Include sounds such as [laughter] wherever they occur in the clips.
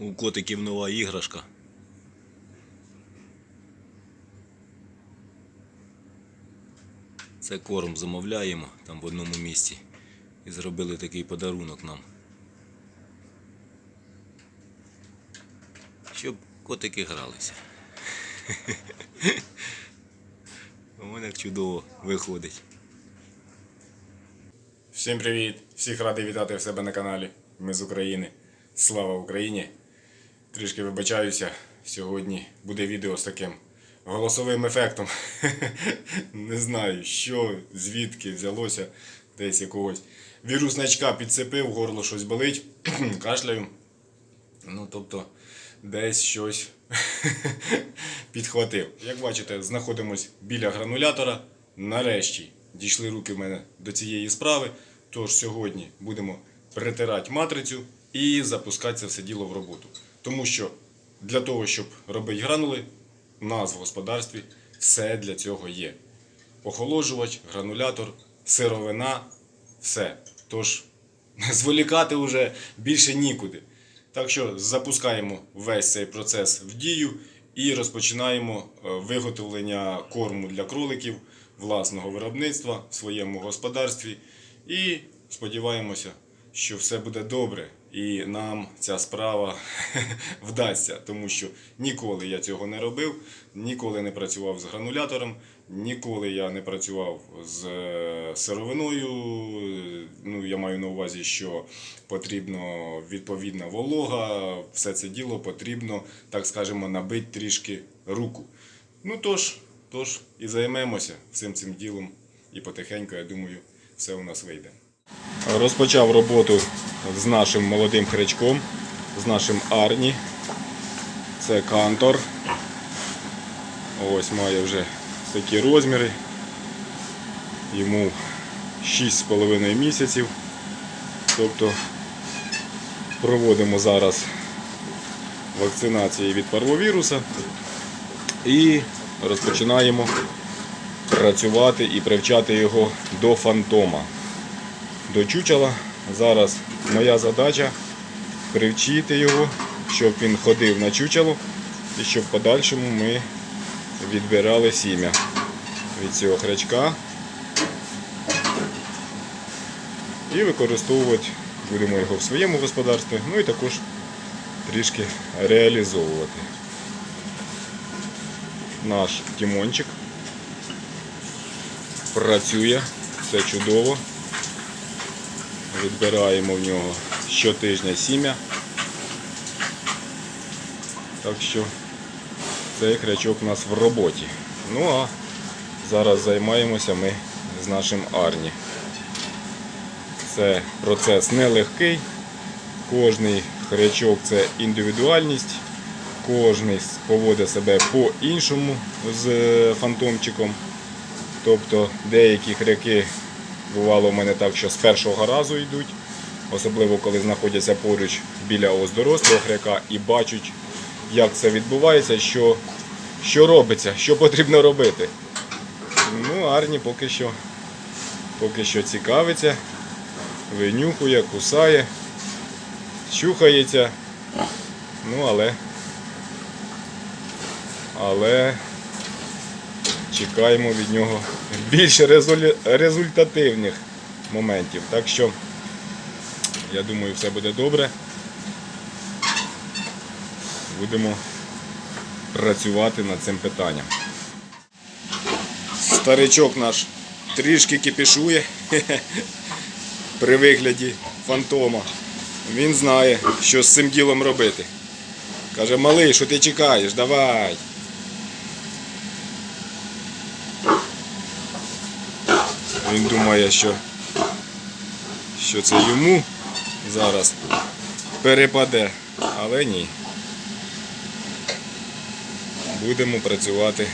У котиків нова іграшка. Це корм замовляємо там в одному місці. І зробили такий подарунок нам. Щоб котики гралися. У мене чудово виходить. Всім привіт! Всіх радий вітати в себе на каналі. Ми з України. Слава Україні! Трішки вибачаюся. Сьогодні буде відео з таким голосовим ефектом. [laughs] Не знаю, що, звідки взялося десь якогось вірусничка підцепив, горло щось болить, [clears throat] кашляю. Ну, тобто, десь щось [laughs] підхватив. Як бачите, знаходимось біля гранулятора. Нарешті дійшли руки в мене до цієї справи. Тож сьогодні будемо притирати матрицю і запускати це все діло в роботу. Тому що для того, щоб робити гранули, у нас в господарстві все для цього є. Охолоджувач, гранулятор, сировина, все. Тож [laughs] зволікати вже більше нікуди. Так що запускаємо весь цей процес в дію і розпочинаємо е, виготовлення корму для кроликів власного виробництва в своєму господарстві. І сподіваємося, що все буде добре і нам ця справа [laughs] вдасться, тому що ніколи я цього не робив, ніколи не працював з гранулятором, ніколи я не працював з е, сировиною. Ну, я маю на увазі, що потрібно відповідна волога, все це діло потрібно, так скажемо, набити трішки руку. Ну тож, тож і займемося всім цим ділом, і потихеньку, я думаю, все у нас вийде. Розпочав роботу з нашим молодим хрячком, з нашим Арні. Це кантор. Ось має вже такі розміри. Йому 6,5 місяців. Тобто проводимо зараз вакцинації від парвовіруса і розпочинаємо працювати і привчати його до фантома до чучела. Зараз моя задача привчити його, щоб він ходив на чучело і щоб в подальшому ми відбирали сім'я від цього хрячка. І використовувати будемо його в своєму господарстві, ну і також трішки реалізовувати. Наш Тімончик працює, все чудово. Відбираємо в нього щотижня сім'я. Так що цей крячок у нас в роботі. Ну а зараз займаємося ми з нашим Арні. Це процес нелегкий. Кожний хрячок це індивідуальність. Кожний поводить себе по-іншому з е, фантомчиком. Тобто деякі хряки Бувало в мене так, що з першого разу йдуть, особливо коли знаходяться поруч біля ось дорослого хряка і бачать, як це відбувається, що, що робиться, що потрібно робити. Ну, Арні поки що, поки що цікавиться, винюхує, кусає, чухається. Ну, але, але чекаємо від нього більш результативних моментів. Так що, я думаю, все буде добре. Будемо працювати над цим питанням. Старичок наш трішки кипішує [laughs] при вигляді фантома. Він знає, що з цим ділом робити. Каже, малий, що ти чекаєш? Давай. Він думає, що, що це йому зараз перепаде, але ні. Будемо працювати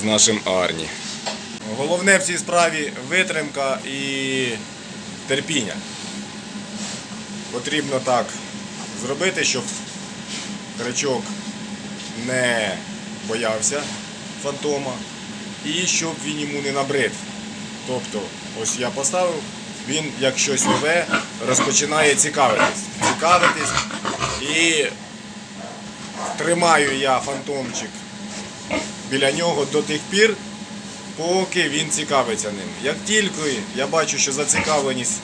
з нашим Арні. Головне в цій справі витримка і терпіння. Потрібно так зробити, щоб кричок не боявся фантома і щоб він йому не набрид. Тобто, ось я поставив, він як щось нове розпочинає цікавитись. Цікавитись, І тримаю я фантомчик біля нього до тих пір, поки він цікавиться ним. Як тільки я бачу, що зацікавленість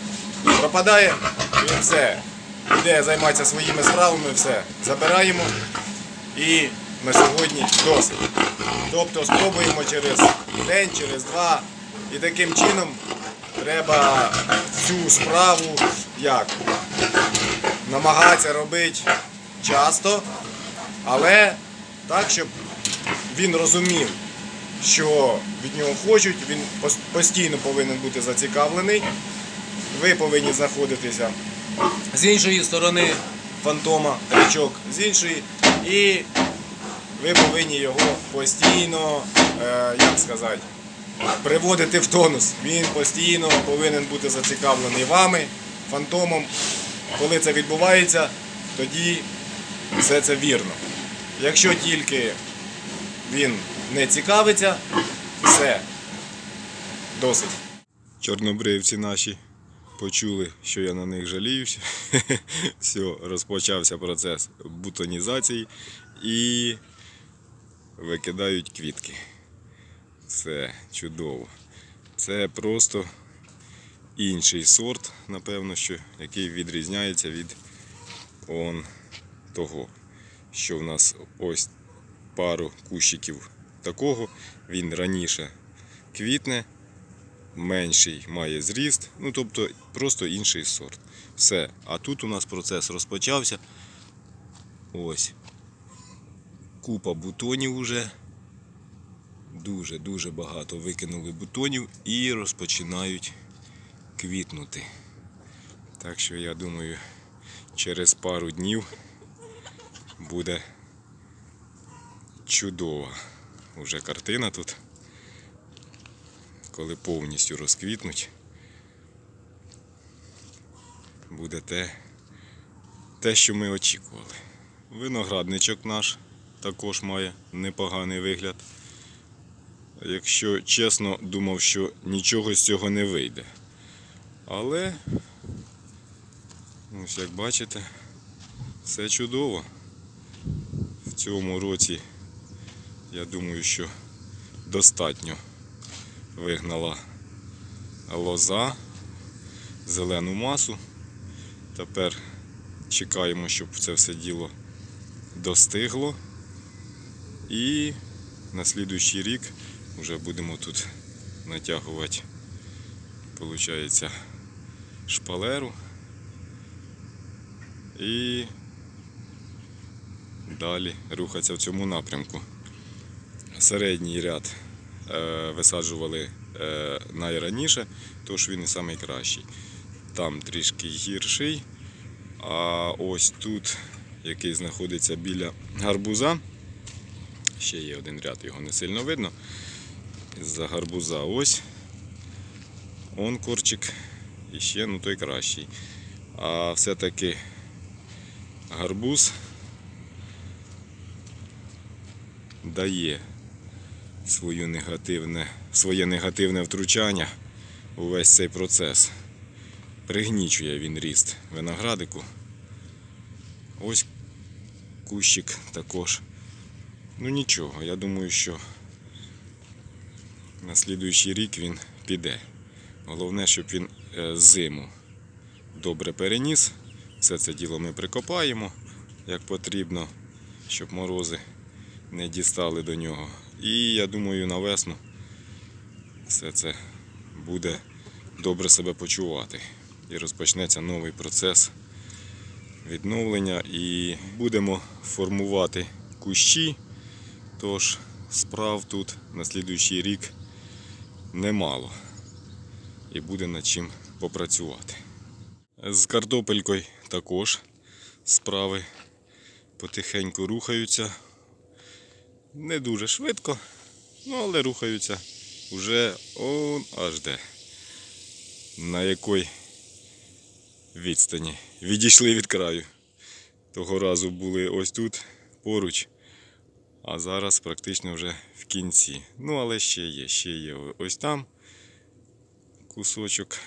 пропадає, він все йде займатися своїми справами, все забираємо і на сьогодні досить. Тобто спробуємо через день, через два. І таким чином треба цю справу як намагатися робити часто, але так, щоб він розумів, що від нього хочуть, він постійно повинен бути зацікавлений. Ви повинні знаходитися з іншої сторони фантома, крючок з іншої, і ви повинні його постійно, е, як сказати, приводити в тонус. Він постійно повинен бути зацікавлений вами, фантомом. Коли це відбувається, тоді все це вірно. Якщо тільки він не цікавиться, все. Досить. Чорнобривці наші почули, що я на них жаліюся. [laughs] Все, розпочався процес бутонізації і викидають квітки. Все чудово. Це просто інший сорт, напевно, що, який відрізняється від он того, що в нас ось пару кущиків такого. Він раніше квітне, менший має зріст, ну тобто просто інший сорт. Все. А тут у нас процес розпочався. Ось. Купа бутонів уже. Дуже-дуже багато викинули бутонів і розпочинають квітнути. Так що я думаю, через пару днів буде чудова вже картина тут. Коли повністю розквітнуть, буде те, те, що ми очікували. Виноградничок наш також має непоганий вигляд. Якщо чесно, думав, що нічого з цього не вийде. Але, ось як бачите, все чудово. В цьому році, я думаю, що достатньо вигнала лоза, зелену масу. Тепер чекаємо, щоб це все діло достигло. І на слідуючий рік вже будемо тут натягувати, виходить, шпалеру. І далі рухатися в цьому напрямку. Середній ряд е, висаджували е, найраніше, тож він і найкращий. Там трішки гірший. А ось тут, який знаходиться біля гарбуза, ще є один ряд, його не сильно видно. З-за гарбуза ось он корчик і ну той кращий. А все-таки гарбуз дає свою негативне, своє негативне втручання у весь цей процес. Пригнічує він ріст виноградику. Ось кущик також. Ну нічого, я думаю, що на слідуючий рік він піде. Головне, щоб він е, зиму добре переніс. Все це діло ми прикопаємо як потрібно, щоб морози не дістали до нього. І я думаю, на весну все це буде добре себе почувати. І розпочнеться новий процес відновлення. І будемо формувати кущі. Тож справ тут на слідуючий рік немало. І буде над чим попрацювати. З картопелькою також справи потихеньку рухаються. Не дуже швидко, ну але рухаються вже он аж де. На якій відстані. Відійшли від краю. Того разу були ось тут поруч, а зараз практично вже в кінці. Ну, але ще є, ще є ось там кусочок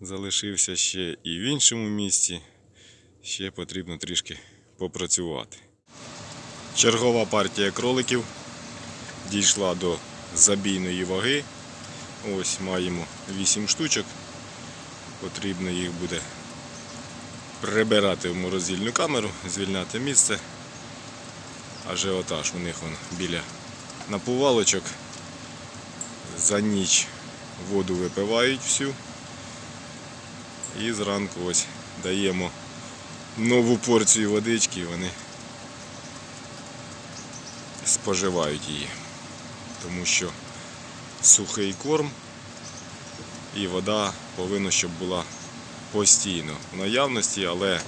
залишився ще і в іншому місці. Ще потрібно трішки попрацювати. Чергова партія кроликів дійшла до забійної ваги. Ось маємо 8 штучок. Потрібно їх буде прибирати в морозильну камеру, звільняти місце. Ажіотаж у них вон біля напувалочок. За ніч воду випивають всю. І зранку ось даємо нову порцію водички, і вони споживають її. Тому що сухий корм і вода повинна, щоб була постійно в наявності, але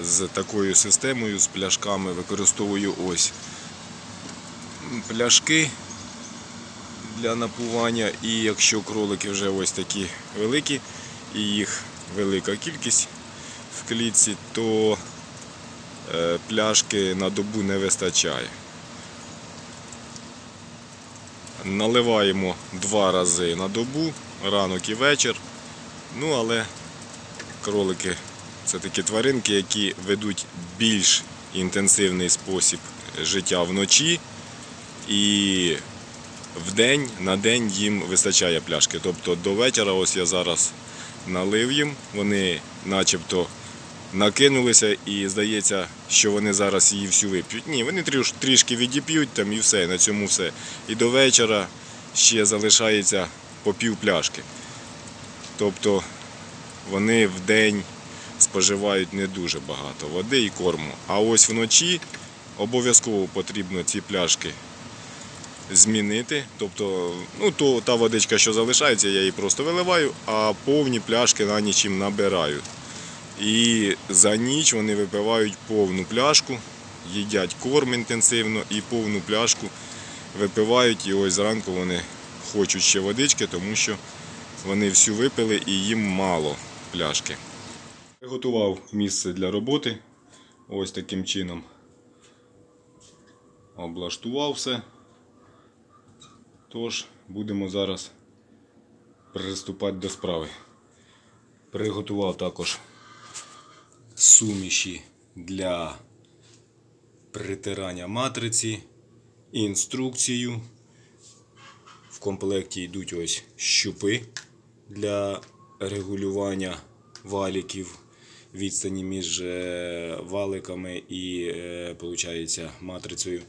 з такою системою, з пляшками використовую ось пляшки для напування. І якщо кролики вже ось такі великі, і їх велика кількість в клітці, то е, пляшки на добу не вистачає. Наливаємо два рази на добу, ранок і вечір. Ну, але кролики це такі тваринки, які ведуть більш інтенсивний спосіб життя вночі. І в день на день їм вистачає пляшки. Тобто до вечора, ось я зараз налив їм, вони начебто накинулися і здається, що вони зараз її всю вип'ють. Ні, вони трішки відіп'ють там і все, на цьому все. І до вечора ще залишається по пів пляшки. Тобто вони в день споживають не дуже багато води і корму. А ось вночі обов'язково потрібно ці пляшки змінити. Тобто, ну, то, та водичка, що залишається, я її просто виливаю, а повні пляшки на ніч їм набираю. І за ніч вони випивають повну пляшку, їдять корм інтенсивно і повну пляшку випивають. І ось зранку вони хочуть ще водички, тому що вони всю випили і їм мало пляшки. Приготував місце для роботи. Ось таким чином. Облаштував все. Тож будемо зараз приступати до справи. Приготував також суміші для притирання матриці, інструкцію. В комплекті йдуть ось щупи для регулювання валіків, відстані між е, валиками і е, получається, матрицею.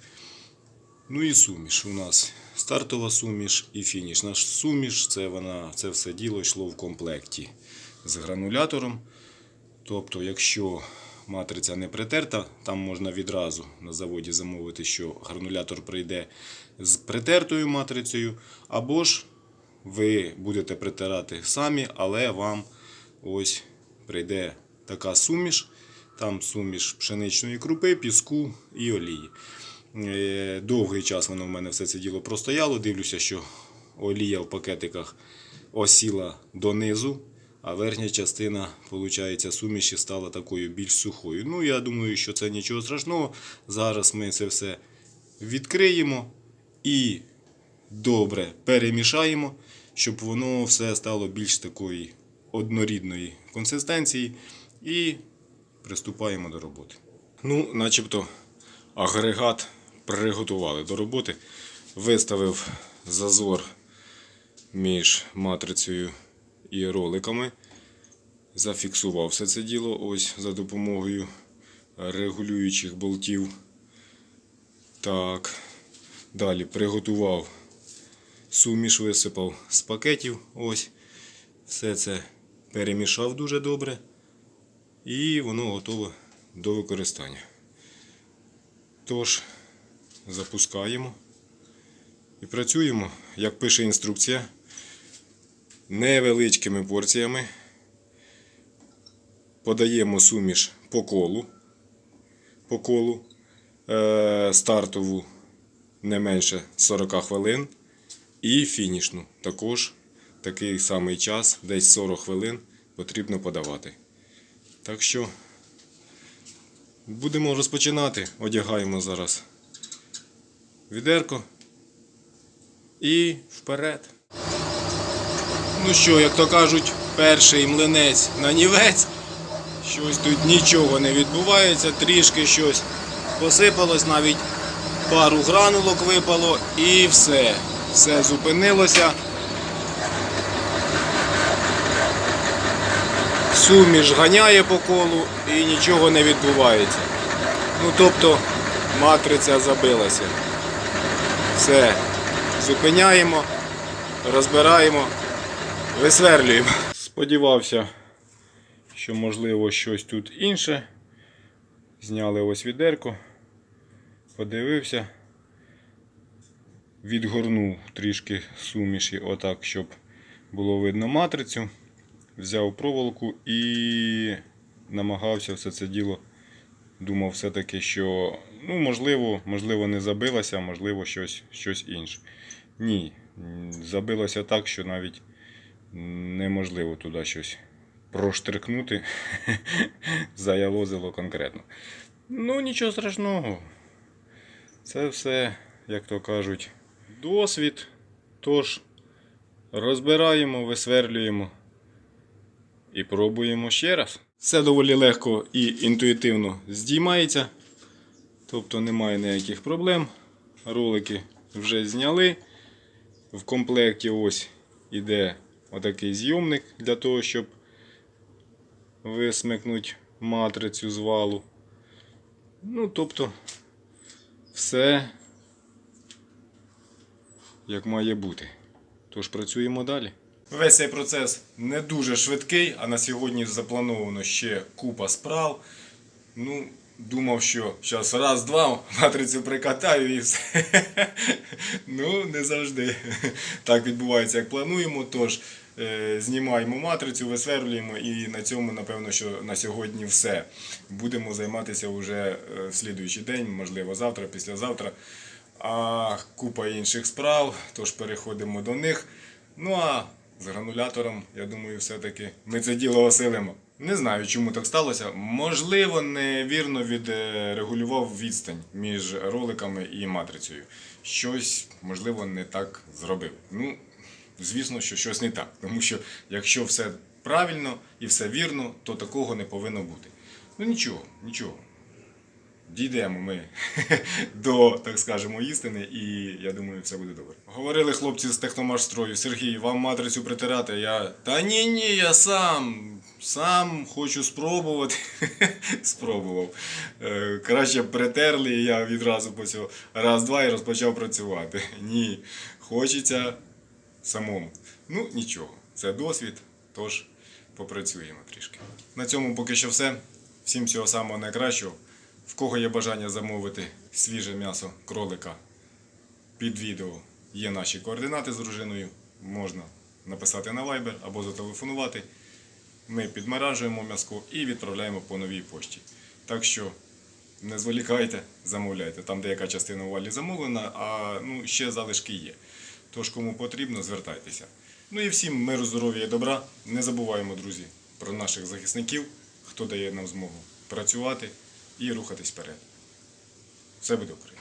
Ну і суміш. У нас стартова суміш і фініш. Наш суміш це вона, це все діло йшло в комплекті з гранулятором. Тобто, якщо матриця не притерта, там можна відразу на заводі замовити, що гранулятор прийде з притертою матрицею, або ж ви будете притирати самі, але вам ось прийде така суміш. Там суміш пшеничної крупи, піску і олії. Е, Довгий час воно в мене все це діло простояло. Дивлюся, що олія в пакетиках осіла донизу, а верхня частина, виходить, суміші стала такою більш сухою. Ну, я думаю, що це нічого страшного. Зараз ми це все відкриємо і добре перемішаємо, щоб воно все стало більш такої однорідної консистенції. І приступаємо до роботи. Ну, начебто, агрегат приготували до роботи. Виставив зазор між матрицею і роликами. Зафіксував все це діло ось за допомогою регулюючих болтів. Так. Далі приготував суміш, висипав з пакетів. Ось. Все це перемішав дуже добре. І воно готове до використання. Тож, запускаємо і працюємо, як пише інструкція, невеличкими порціями. Подаємо суміш по колу, по колу е, стартову не менше 40 хвилин і фінішну також такий самий час, десь 40 хвилин потрібно подавати. Так що будемо розпочинати. Одягаємо зараз відерко і вперед. Ну що, як то кажуть, перший млинець на нівець. Щось тут нічого не відбувається, трішки щось посипалось, навіть пару гранулок випало і все. Все зупинилося. Суміш ганяє по колу і нічого не відбувається. Ну тобто матриця забилася. Все. Зупиняємо, розбираємо, висверлюємо. Сподівався, що можливо щось тут інше. Зняли ось відерко, подивився, відгорнув трішки суміші, отак, щоб було видно матрицю. Взяв проволоку і намагався все це діло. Думав все-таки, що ну, можливо, можливо, не забилося, а можливо, щось, щось інше. Ні, забилося так, що навіть неможливо туди щось проштрикнути. [laughs] Заялозило конкретно. Ну, нічого страшного. Це все, як то кажуть, досвід. Тож розбираємо, висверлюємо і пробуємо ще раз. Все доволі легко і інтуїтивно здіймається. Тобто немає ніяких проблем. Ролики вже зняли. В комплекті ось іде отакий зйомник для того, щоб висмикнути матрицю з валу. Ну, тобто, все як має бути. Тож працюємо далі. Весь цей процес не дуже швидкий, а на сьогодні заплановано ще купа справ. Ну, думав, що зараз раз-два матрицю прикатаю і все. [laughs] Ну, не завжди так відбувається, як плануємо. Тож е, знімаємо матрицю, висверлюємо і на цьому, напевно, що на сьогодні все. Будемо займатися вже е, в слідуючий день, можливо, завтра, післязавтра. А купа інших справ, тож переходимо до них. Ну а з гранулятором, я думаю, все-таки ми це діло осилимо. Не знаю, чому так сталося. Можливо, невірно відрегулював відстань між роликами і матрицею. Щось, можливо, не так зробив. Ну, звісно, що щось не так. Тому що якщо все правильно і все вірно, то такого не повинно бути. Ну нічого, нічого. Дійдемо ми [laughs] до, так скажемо, істини, і я думаю, все буде добре. Говорили хлопці з техномашстрою, Сергій, вам матрицю притирати. Я. Та ні, ні, я сам. Сам хочу спробувати. [laughs] Спробував. Е, Краще притерли, і я відразу по раз-два і розпочав працювати. [laughs] Ні. Хочеться самому. Ну, нічого, це досвід, тож попрацюємо трішки. На цьому поки що все. Всім всього самого найкращого. В кого є бажання замовити свіже м'ясо кролика під відео, є наші координати з дружиною. Можна написати на Viber або зателефонувати. Ми підмаражуємо м'яско і відправляємо по новій пошті. Так що не зволікайте, замовляйте. Там деяка частина у валі замовлена, а ну, ще залишки є. Тож, кому потрібно, звертайтеся. Ну і всім миру, здоров'я і добра. Не забуваємо, друзі, про наших захисників, хто дає нам змогу працювати і рухатись вперед. Все буде добре.